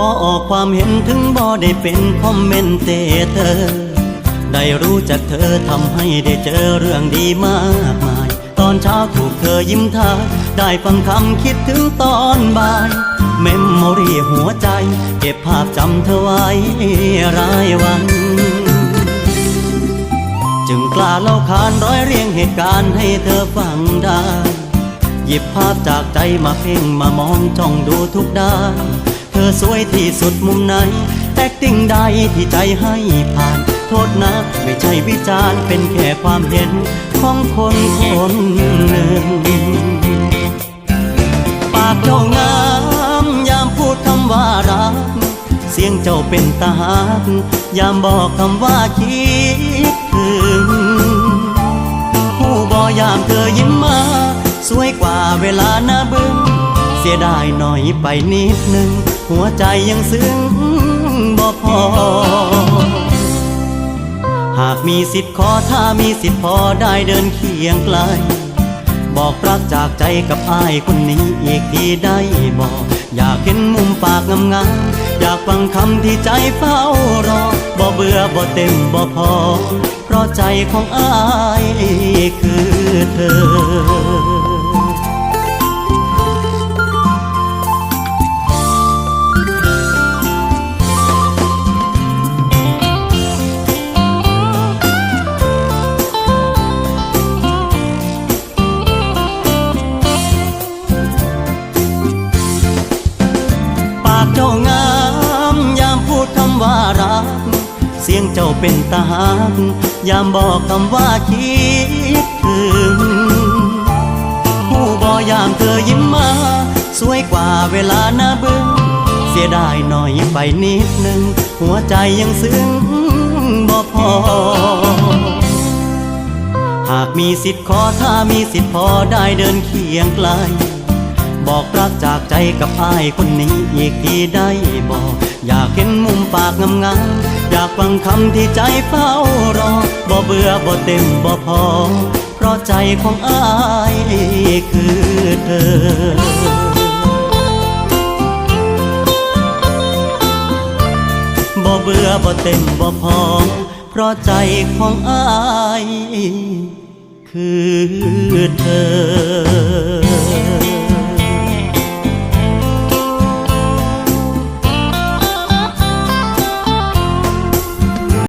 บออกความเห็นถึงบ่ได้เป็นคอมเมนเตเตอร์ได้รู้จักเธอทำให้ได้เจอเรื่องดีมากมาย ตอนเช้าถูกเธอยิ้มทายได้ฟังคำคิดถึงตอนบ่าย เมมโมรีหัวใจ เก็บภาพจำเธอไว้รายวัน จึงกล้าเล่าขานร้อยเรียงเหตุการณ์ให้เธอฟังได้ หยิบภาพจากใจมาเพ่งมามองจ้องดูทุกด้าน เธอสวยที่สุดมุมไหนแตกติ้งใดที่ใจให้ผ่าน โทษนะ ไม่ใช่วิจารณ์เป็นแค่ความเห็นของคนคนหนึ่ง ปากเจ้างามยามพูดคำว่ารัก เสียงเจ้าเป็นตาหักยามบอกคำว่าคิดถึง ผู้บอยามเธอยิ้มมาสวยกว่าเวลาหน้าบึ้งเสียดายหน่อยไปนิดนึง หัวใจยังซึ้งบ่พอ หากมีสิทธิ์ขอถ้ามีสิทธิ์พอได้เดินเคียงไกล บอกรักจากใจกับอ้ายคนนี้อีกทีได้บอก อยากเห็นมุมปากงามๆอยากฟังคำที่ใจเฝ้ารอบ่เบื่อบ่เต็มบ่พอ เพราะใจของอ้าย จ้าเป็นตาหักยามบอกคำว่าคิดถึงผู้บอยามเธอยิ้มมา สวยกว่าเวลาหน้าบึ้งเสียดายหน่อยไปนิดนึง หัวใจยังซึ้งบ่พอ หากมีสิทธิ์ขอถ้ามีสิทธิ์พอได้เดินเคียงไกล บอกรักจากใจกับอ้ายคนนี้อีกทีได้บอก อยากเห็นมุมปากงามๆอยากฟังคำที่ใจเฝ้ารอ บ่เบื่อบ่เต็มบ่พอ เพราะใจของอายคือเธอบ่เบื่อบ่เต็มบ่พอเพราะใจของอาย คือเธอ